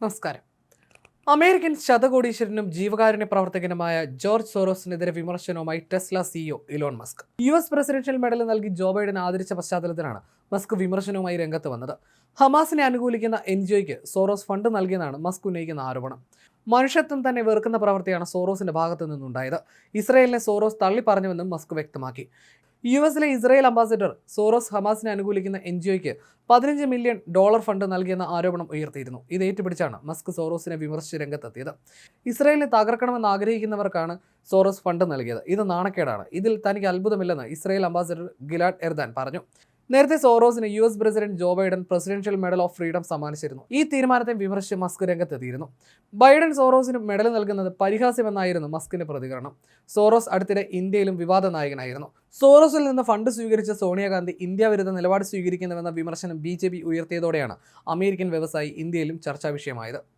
നമസ്കാരം. അമേരിക്കൻ ശതകോടീശ്വരനും ജീവകാരുണ്യ പ്രവർത്തകനുമായ ജോർജ് സോറോസിനെതിരെ വിമർശനവുമായി Tesla CEO Elon Musk. U S presidential medal നൽകി ജോ ബൈഡൻ ആദരിച്ച പശ്ചാത്തലത്തിലാണ് മസ്ക് വിമർശനവുമായി രംഗത്ത് വന്നത്. ഹമാസിനെ അനുകൂലിക്കുന്ന എൻ ജിഒയ്ക്ക് സോറോസ് ഫണ്ട് നൽകിയെന്നാണ് മസ്ക് ഉന്നയിക്കുന്ന ആരോപണം. മനുഷ്യത്വം തന്നെ വെറുക്കുന്ന പ്രവൃത്തിയാണ് സോറോസിന്റെ ഭാഗത്തു നിന്നുണ്ടായത് ഇസ്രയേലിനെ സോറോസ് തള്ളിപ്പറഞ്ഞുവെന്നും മസ്ക് വ്യക്തമാക്കി. യു എസിലെ ഇസ്രായേൽ അംബാസിഡർ സോറോസ് ഹമാസിനെ അനുകൂലിക്കുന്ന എൻ ജി പതിനഞ്ച് മില്യൺ ഡോളർ ഫണ്ട് നൽകിയെന്ന ആരോപണം ഉയർത്തിയിരുന്നു. ഇത് ഏറ്റുപിടിച്ചാണ് മസ്ക് സോറോസിനെ വിമർശിച്ച് രംഗത്തെത്തിയത്. ഇസ്രായേലിനെ തകർക്കണമെന്ന് ആഗ്രഹിക്കുന്നവർക്കാണ് സോറോസ് ഫണ്ട് നൽകിയത്. ഇത് നാണക്കേടാണ്. ഇതിൽ തനിക്ക് അത്ഭുതമില്ലെന്ന് ഇസ്രായേൽ അംബാസിഡർ ഗിലാഡ് എർദാൻ പറഞ്ഞു. നേരത്തെ സോറോസിന് U S president Joe Biden presidential medal of freedom സമ്മാനിച്ചിരുന്നു. ഈ തീരുമാനത്തെ വിമർശിച്ച് മസ്ക് രംഗത്തെത്തിയിരുന്നു. ബൈഡൻ സോറോസിന് മെഡൽ നൽകുന്നത് പരിഹാസ്യമെന്നായിരുന്നു മസ്കിന്റെ പ്രതികരണം. സോറോസ് അടുത്തിടെ ഇന്ത്യയിലും വിവാദ നായകനായിരുന്നു. സോറോസിൽ നിന്ന് ഫണ്ട് സ്വീകരിച്ച സോണിയാഗാന്ധി ഇന്ത്യ വിരുദ്ധ നിലപാട് സ്വീകരിക്കുന്നുവെന്ന വിമർശനം ബി ഉയർത്തിയതോടെയാണ് അമേരിക്കൻ വ്യവസായി ഇന്ത്യയിലും ചർച്ചാ വിഷയമായത്.